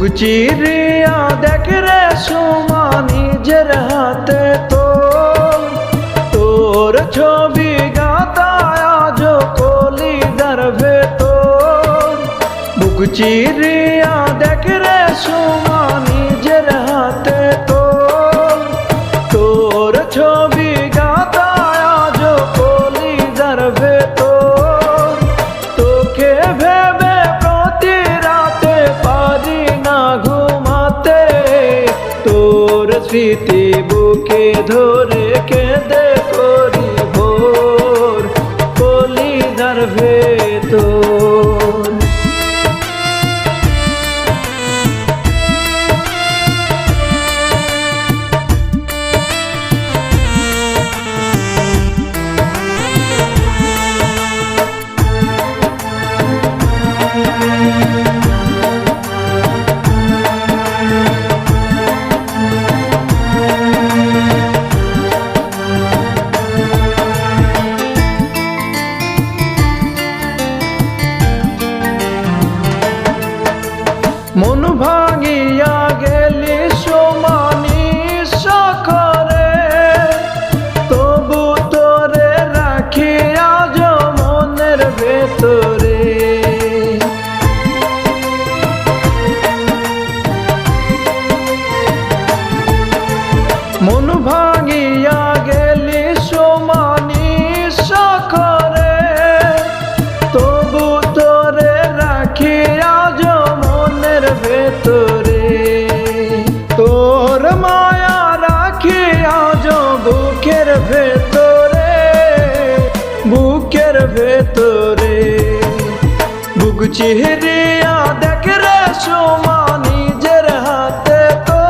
বুক চিরিয়া দেখ রে সোমা নিজের হাতে তো তোর ছবি গাতায় আজ কলিদার ভেতর। বুক চিরিয়া স্মৃতি বুকে ধরে কেঁদে করি ভোর কলিদার ভেতর মন ভাঙিয়া গেলি সমানি সখরে। তবু তোরে রাখি আজ মনের ভেতরে। মন ভাঙিয়া গেলি সমানি সখরে। তবু চিহরিয়া দেখ রে সোমা নিজের হাতে তো।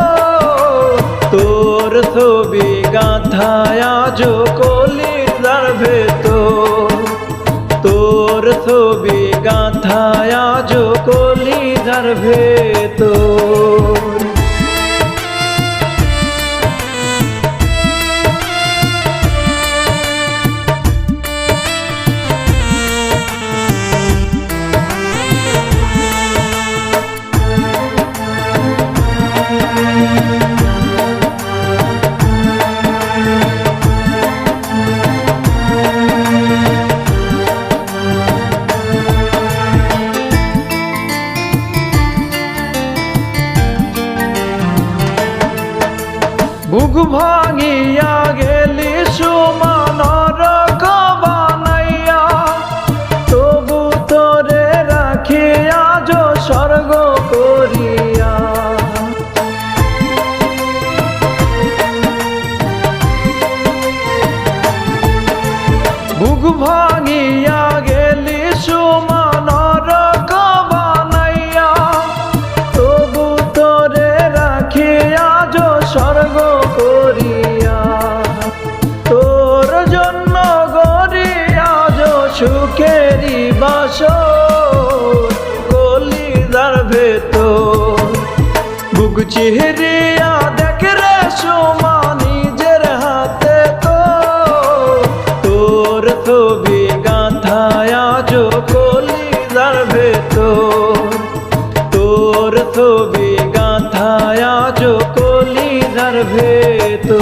তোর ছবি গাঁথায় আজ কলিদার ভেতর। তোর ছবি গাঁথায় আজ কলিদার ভেতর। বুক ভাঙিয়া গেলি সুমানর সুখেরি বাস কলিদার ভেতর। বুক চিহরিয়া দেখ রে সোমা নিজের হাতে তো। তোর ছবি গাঁথায়া যো কলিদার ভেতর। তোর ছবি গাঁথায়া যো কলিদার ভেতর।